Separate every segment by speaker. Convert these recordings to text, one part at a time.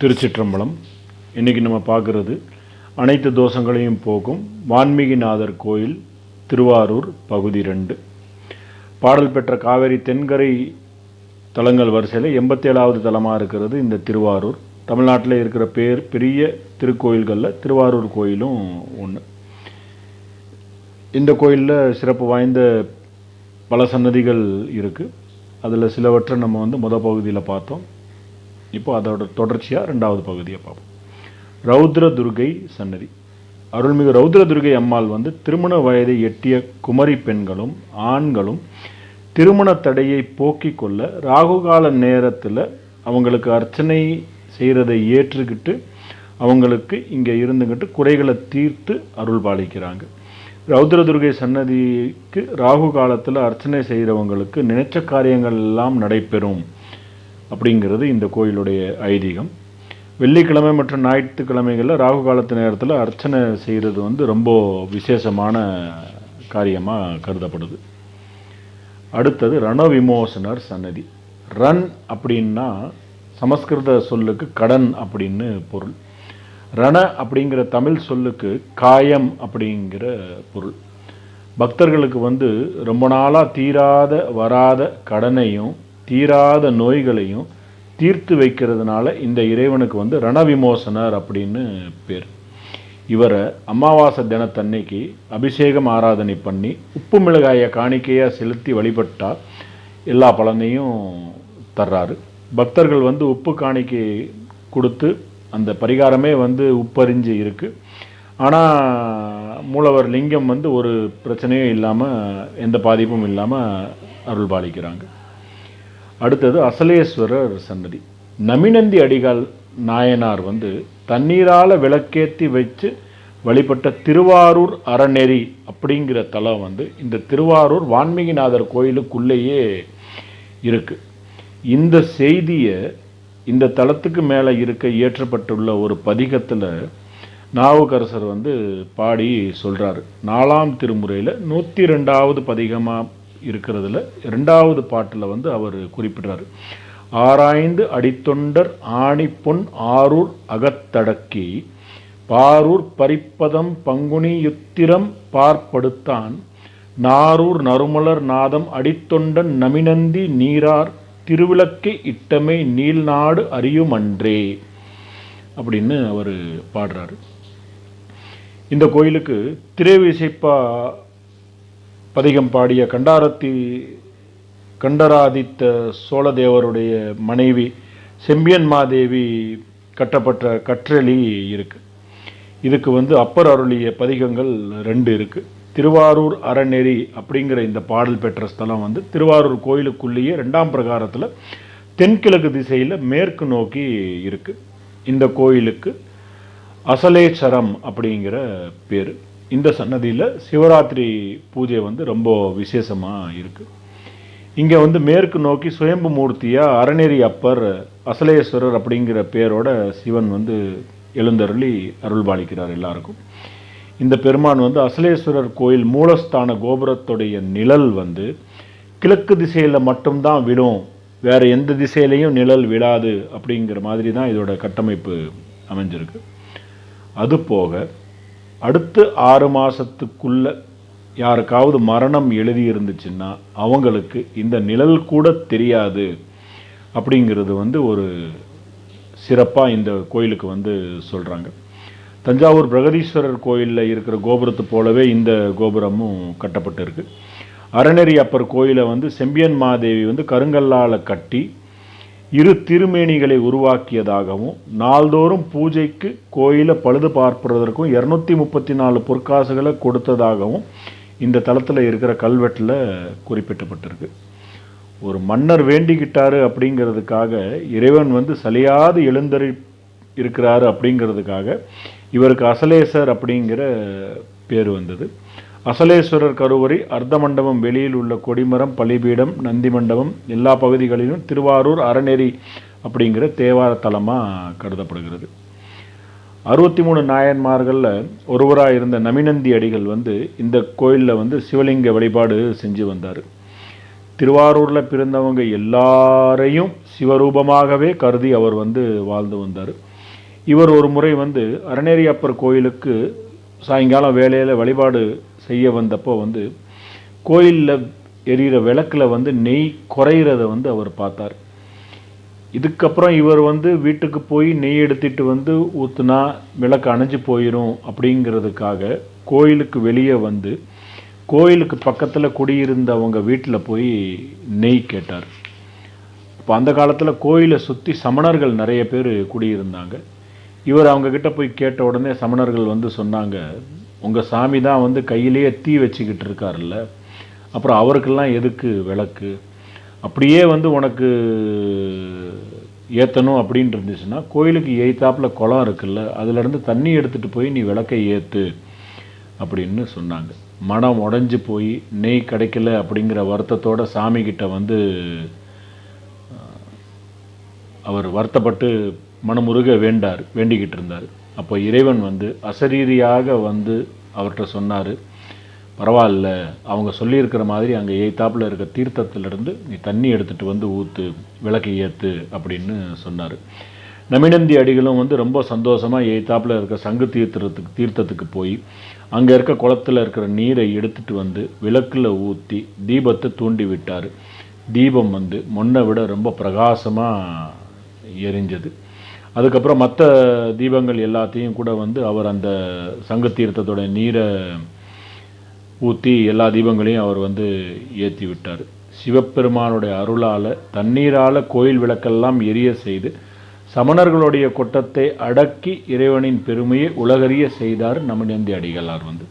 Speaker 1: திருச்சிற்றம்பலம். இன்றைக்கி நம்ம பார்க்குறது அனைத்து தோஷங்களையும் போக்கும் வான்மீகிநாதர் கோயில் திருவாரூர் பகுதி ரெண்டு. பாடல் பெற்ற காவேரி தென்கரை தலங்கள் வரிசையில் எண்பத்தேழாவது தலமாக இருக்கிறது இந்த திருவாரூர். தமிழ்நாட்டில் இருக்கிற பேர் பெரிய திருக்கோயில்களில் திருவாரூர் கோயிலும் ஒன்று இந்த கோயிலில் சிறப்பு வாய்ந்த பல சன்னதிகள் இருக்குது அதில் சிலவற்றை நம்ம வந்து முத பகுதியில் பார்த்தோம். இப்போ அதோட தொடர்ச்சியாக ரெண்டாவது பகுதியை பார்ப்போம். ரௌத்ர துர்கை சன்னதி. அருள்மிகு ரௌத்ர துர்கை அம்மாள் வந்து திருமண வயதை எட்டிய குமரி பெண்களும் ஆண்களும் திருமண தடையை போக்கிக் கொள்ள ராகுகால நேரத்தில் அவங்களுக்கு அர்ச்சனை செய்கிறதை ஏற்றுக்கிட்டு அவங்களுக்கு இங்கே இருந்துக்கிட்டு குறைகளை தீர்த்து அருள் பாலிக்கிறாங்க. ரௌத்ர துர்கை சன்னதிக்கு ராகு காலத்தில் அர்ச்சனை செய்கிறவங்களுக்கு நினைச்ச காரியங்கள் எல்லாம் நடைபெறும். அப்படிங்கிறது இந்த கோயிலுடைய ஐதீகம். வெள்ளிக்கிழமை மற்றும் ஞாயிற்றுக்கிழமைகளில் ராகு காலத்து நேரத்தில் அர்ச்சனை செய்கிறது வந்து ரொம்ப விசேஷமான காரியமாக கருதப்படுது. அடுத்தது ரண விமோசனர் சன்னதி. ரன் அப்படின்னா சமஸ்கிருத சொல்லுக்கு கடன் அப்படின்னு பொருள். ரண அப்படிங்கிற தமிழ் சொல்லுக்கு காயம் அப்படிங்கிற பொருள். பக்தர்களுக்கு வந்து ரொம்ப நாளாக தீராத வராத கடனையும் தீராத நோய்களையும் தீர்த்து வைக்கிறதுனால இந்த இறைவனுக்கு வந்து ரணவிமோசனர் அப்படின்னு பேர். இவரை அமாவாசை தினத்தன்னைக்கு அபிஷேகம் ஆராதனை பண்ணி உப்பு மிளகாயை காணிக்கையாக செலுத்தி வழிபட்டால் எல்லா பலனையும் தர்றாரு. பக்தர்கள் வந்து உப்பு காணிக்கை கொடுத்து அந்த பரிகாரமே வந்து உப்பறிஞ்சு இருக்குது ஆனால் மூலவர் லிங்கம் வந்து ஒரு பிரச்சனையும் இல்லாமல் எந்த பாதிப்பும் இல்லாமல் அருள் பாலிக்கிறாங்க அடுத்தது அசலேஸ்வரர் சன்னதி. நமினந்தி அடிகால் நாயனார் வந்து தண்ணீரால் விளக்கேற்றி வச்சு வழிபட்ட திருவாரூர் அறநெறி அப்படிங்கிற தலம் வந்து இந்த திருவாரூர் வான்மீகிநாதர் கோயிலுக்குள்ளேயே இருக்குது இந்த செய்தியை இந்த தளத்துக்கு மேலே இருக்க இயற்றப்பட்டுள்ள ஒரு பதிகத்தில் நாவுக்கரசர் வந்து பாடி சொல்கிறார் நாலாம் திருமுறையில் நூற்றி ரெண்டாவது பதிகமாக இருக்கிறதுல ரெண்டாவது பாட்டில் வந்து அவர் குறிப்பிடுறாரு. ஆராய்ந்து அடித்தொண்டர் ஆணிப்பொன் ஆரூர் அகத்தடக்கி பாரூர் பரிப்பதம் பங்குனி யுத்திரம் பார்ப்படுத்தான் நாரூர் நறுமலர் நாதம் அடித்தொண்டன் நமினந்தி நீரார் திருவிளக்கை இட்டமை நீள்நாடு அறியுமன்றே அப்படின்னு அவர் பாடுறாரு. இந்த கோயிலுக்கு திரைவிசைப்பா பதிகம் பாடிய கண்டாரத்தி கண்டராதித்த சோழதேவருடைய மனைவி செம்பியன் மாதேவி கட்டப்பட்ட கற்றளி இருக்கு. இதுக்கு வந்து அப்பர் அருளிய பதிகங்கள் ரெண்டு இருக்கு. திருவாரூர் அறநெறி அப்படிங்கிற இந்த பாடல் பெற்ற ஸ்தலம் வந்து திருவாரூர் கோயிலுக்குள்ளேயே ரெண்டாம் பிரகாரத்தில் தென்கிழக்கு திசையில் மேற்கு நோக்கி இருக்கு. இந்த கோயிலுக்கு அசலேச்சரம் அப்படிங்கிற பேர். இந்த சன்னதியில் சிவராத்திரி பூஜை வந்து ரொம்ப விசேஷமாக இருக்குது இங்கே வந்து மேற்கு நோக்கி சுயம்பு மூர்த்தியாக அறநெறி அப்பர் அசலேஸ்வரர் அப்படிங்கிற பேரோட சிவன் வந்து எழுந்தருளி அருள்பாலிக்கிறார் எல்லாருக்கும். இந்த பெருமான் வந்து அசலேஸ்வரர் கோயில் மூலஸ்தான கோபுரத்துடைய நிழல் வந்து கிழக்கு திசையில் மட்டும்தான் விடும் வேறு எந்த திசையிலையும் நிழல் விழாது அப்படிங்கிற மாதிரி தான் இதோட கட்டமைப்பு அமைஞ்சிருக்கு. அது போக அடுத்து ஆறு மாதத்துக்குள்ள யாருக்காவது மரணம் எழுதி இருந்துச்சுன்னா அவங்களுக்கு இந்த நிழல் கூட தெரியாது அப்படிங்கிறது வந்து ஒரு சிறப்பாக இந்த கோயிலுக்கு வந்து சொல்கிறாங்க தஞ்சாவூர் பிரகதீஸ்வரர் கோயிலில் இருக்கிற கோபுரத்தை போலவே இந்த கோபுரமும் கட்டப்பட்டு இருக்கு அறநெறி அப்பர் கோயிலை வந்து செம்பியன் மாதேவி வந்து கருங்கல்லால் கட்டி இரு திருமேனிகளை உருவாக்கியதாகவும் நாள்தோறும் பூஜைக்கு கோயிலை பழுது பார்ப்பதற்கும் இரநூத்தி முப்பத்தி நாலு பொற்காசுகளை கொடுத்ததாகவும் இந்த தளத்தில் இருக்கிற கல்வெட்டில் குறிப்பிட்டப்பட்டிருக்கு. ஒரு மன்னர் வேண்டிக்கிட்டாரு அப்படிங்கிறதுக்காக இறைவன் வந்து சலியாது எழுந்தறி இருக்கிறாரு அப்படிங்கிறதுக்காக இவருக்கு அசலேசர் அப்படிங்கிற பேர் வந்தது. அசலேஸ்வரர் கருவறை அர்த்த மண்டபம் வெளியில் உள்ள கொடிமரம் பலிபீடம் நந்தி மண்டபம் எல்லா பகுதிகளிலும் திருவாரூர் அறநெறி அப்படிங்கிற தேவார தலமாக கருதப்படுகிறது. அறுபத்தி மூணு நாயன்மார்களில் ஒருவராக இருந்த நமினந்தி அடிகள் வந்து இந்த கோயிலில் வந்து சிவலிங்க வழிபாடு செஞ்சு வந்தார். திருவாரூரில் பிறந்தவங்க எல்லாரையும் சிவரூபமாகவே கருதி அவர் வந்து வாழ்ந்து வந்தார். இவர் ஒரு முறை வந்து அறநேரி அப்பர் கோயிலுக்கு சாயங்காலம் வேலையில் வழிபாடு செய்ய வந்தப்போ வந்து கோயிலில் எரியிற விளக்கில் வந்து நெய் குறையிறத வந்து அவர் பார்த்தார். இதுக்கப்புறம் இவர் வந்து வீட்டுக்கு போய் நெய் எடுத்துட்டு வந்து ஊற்றுனா விளக்கு அணைஞ்சு போயிடும் அப்படிங்கிறதுக்காக கோயிலுக்கு வெளியே வந்து கோயிலுக்கு பக்கத்தில் குடியிருந்தவங்க வீட்டில் போய் நெய் கேட்டார். இப்போ அந்த காலத்தில் கோயிலை சுற்றி சமணர்கள் நிறைய பேர் குடியிருந்தாங்க. இவர் அவங்கக்கிட்ட போய் கேட்ட உடனே சமணர்கள் வந்து சொன்னாங்க உங்கள் சாமி தான் வந்து கையிலேயே தீ வச்சுக்கிட்டு இருக்காருல்ல. அப்புறம் அவருக்கெல்லாம் எதுக்கு விளக்கு? அப்படியே வந்து உனக்கு ஏற்றணும் அப்படின்னு இருந்துச்சுன்னா கோயிலுக்கு எய்த்தாப்பில் குளம் இருக்குல்ல அதுலேருந்து தண்ணி எடுத்துகிட்டு போய் நீ விளக்கை ஏற்று அப்படின்னு சொன்னாங்க. மனம் உடஞ்சி போய் நெய் கிடைக்கல அப்படிங்கிற வருத்தத்தோட சாமிக்கிட்ட வந்து அவர் வருத்தப்பட்டு மனமுருக வேண்டார் வேண்டிக்கிட்டு இருந்தார். அப்போ இறைவன் வந்து அசரீரியாக வந்து அவர்கிட்ட சொன்னார் பரவாயில்ல அவங்க சொல்லியிருக்கிற மாதிரி அங்கே எய்த்தாப்பில் இருக்க தீர்த்தத்திலிருந்து நீ தண்ணி எடுத்துகிட்டு வந்து ஊற்று விளக்கு ஏற்று அப்படின்னு சொன்னார். நமினந்தி அடிகளும் வந்து ரொம்ப சந்தோஷமாக எய்த்தாப்பில் இருக்க சங்கு தீர்த்தத்துக்கு தீர்த்தத்துக்கு போய் அங்கே இருக்க குளத்தில் இருக்கிற நீரை எடுத்துட்டு வந்து விளக்கில் ஊற்றி தீபத்தை தூண்டி விட்டார். தீபம் வந்து முன்னை விட ரொம்ப பிரகாசமாக எரிஞ்சது. அதுக்கப்புறம் மற்ற தீபங்கள் எல்லாத்தையும் கூட வந்து அவர் அந்த சங்க தீர்த்தத்தோட நீரை ஊற்றி எல்லா தீபங்களையும் அவர் வந்து ஏற்றி விட்டார். சிவபெருமானுடைய அருளால் தண்ணீரால் கோயில் விளக்கெல்லாம் எரிய செய்து சமணர்களுடைய கொட்டத்தை அடக்கி இறைவனின் பெருமையை உலகறிய செய்தார் நமநந்தி அடிகளார் வந்து.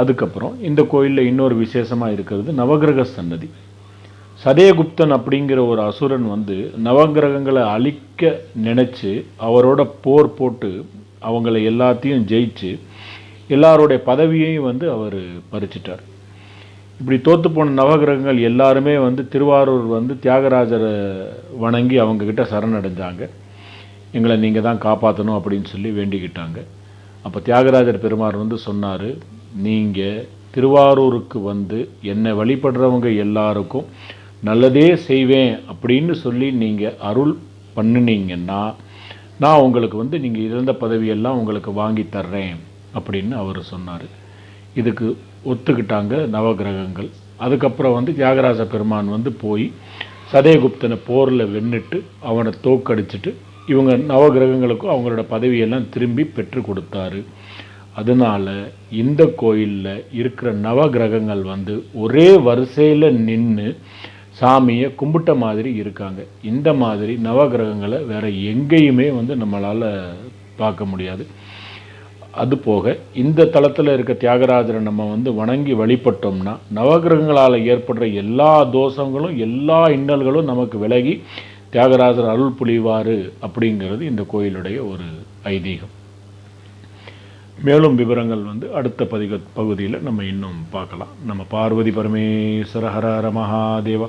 Speaker 1: அதுக்கப்புறம் இந்த கோயிலில் இன்னொரு விசேஷமாக இருக்கிறது நவகிரக சன்னதி. சதயகுப்தன் அப்படிங்கிற ஒரு அசுரன் வந்து நவகிரகங்களை அழிக்க நினச்சி அவரோட போர் போட்டு அவங்கள எல்லாத்தையும் ஜெயிச்சு எல்லாருடைய பதவியையும் வந்து அவர் பறிச்சிட்டார். இப்படி தோற்று போன நவகிரகங்கள் எல்லாருமே வந்து திருவாரூர் வந்து தியாகராஜரை வணங்கி அவங்கக்கிட்ட சரணடைஞ்சாங்க. எங்களை நீங்கள் தான் காப்பாற்றணும் அப்படின்னு சொல்லி வேண்டிக்கிட்டாங்க. அப்போ தியாகராஜர் பெருமார் வந்து சொன்னார் நீங்கள் திருவாரூருக்கு வந்து என்னை வழிபடுறவங்க எல்லாருக்கும் நல்லதே செய்வேன் அப்படின்னு சொல்லி நீங்கள் அருள் பண்ணினீங்கன்னா நான் உங்களுக்கு வந்து நீங்கள் இழந்த பதவியெல்லாம் உங்களுக்கு வாங்கி தர்றேன் அப்படின்னு அவர் சொன்னார். இதுக்கு ஒத்துக்கிட்டாங்க நவகிரகங்கள். அதுக்கப்புறம் வந்து தியாகராஜ பெருமான் வந்து போய் சதயகுப்தனை போரில் வென்னுட்டு அவனை தோக்கடிச்சிட்டு இவங்க நவகிரகங்களுக்கும் அவங்களோட பதவியெல்லாம் திரும்பி பெற்று கொடுத்தாரு. அதனால் இந்த கோயிலில் இருக்கிற நவகிரகங்கள் வந்து ஒரே வரிசையில் நின்று சாமியை கும்பிட்ட மாதிரி இருக்காங்க. இந்த மாதிரி நவகிரகங்களை வேறு எங்கேயுமே வந்து நம்மளால் பார்க்க முடியாது. அது போக இந்த தளத்தில் இருக்க தியாகராஜரை நம்ம வந்து வணங்கி வழிபட்டோம்னா நவகிரகங்களால் ஏற்படுற எல்லா தோஷங்களும் எல்லா இன்னல்களும் நமக்கு விலகி தியாகராஜர் அருள் புலிவார் அப்படிங்கிறது இந்த கோயிலுடைய ஒரு ஐதீகம். மேலும் விவரங்கள் வந்து அடுத்த பதிக பகுதியில் நம்ம இன்னும் பார்க்கலாம். நம்ம பார்வதி பரமேஸ்வர ஹர ஹர மகாதேவா.